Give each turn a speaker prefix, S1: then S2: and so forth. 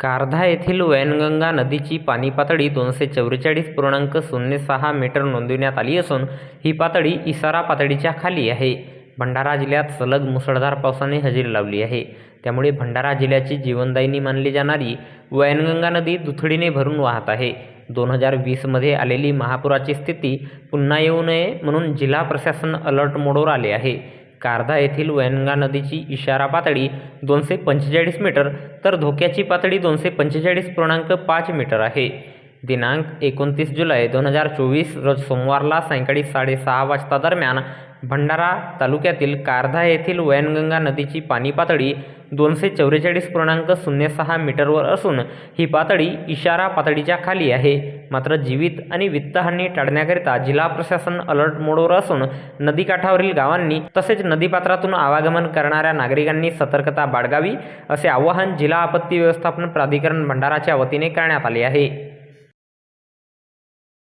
S1: कारधा येथील वैनगंगा नदीची पाणी पातळी दोनशे चव्वेचाळीस पूर्णांक शून्य सहा मीटर नोंदविण्यात आली असून ही पातळी इशारा पातळीच्या खाली आहे. भंडारा जिल्ह्यात सलग मुसळधार पावसाने हजेरी लावली आहे. त्यामुळे भंडारा जिल्ह्याची जीवनदायिनी मानली जाणारी वैनगंगा नदी दुथडीने भरून वाहत आहे. दोन हजार वीसमध्ये आलेली महापुराची स्थिती पुन्हा येऊ नये म्हणून जिल्हा प्रशासन अलर्ट मोडवर आले आहे. कारधा येथील वैनगा नदीची इशारा पातळी दोनशे पंचेचाळीस मीटर तर धोक्याची पातळी दोनशे पंचेचाळीस पूर्णांक पाच मीटर आहे. दिनांक एकोणतीस जुलै दोन हजार चोवीस रोज सोमवारला सायंकाळी साडेसहा वाजता दरम्यान भंडारा तालुक्यातील कारधा येथील वैनगंगा नदीची पाणी पातळी दोनशे चव्वेचाळीस पूर्णांक शून्य सहा मीटरवर असून ही पातळी इशारा पातळीच्या खाली आहे. मात्र जीवित आणि वित्तहानी टाळण्याकरिता जिल्हा प्रशासन अलर्ट मोडवर असून नदीकाठावरील गावांनी तसेच नदीपात्रातून आवागमन करणाऱ्या नागरिकांनी सतर्कता बाळगावी असे आवाहन जिल्हा आपत्ती व्यवस्थापन प्राधिकरण भंडाराच्या वतीने करण्यात आले आहे.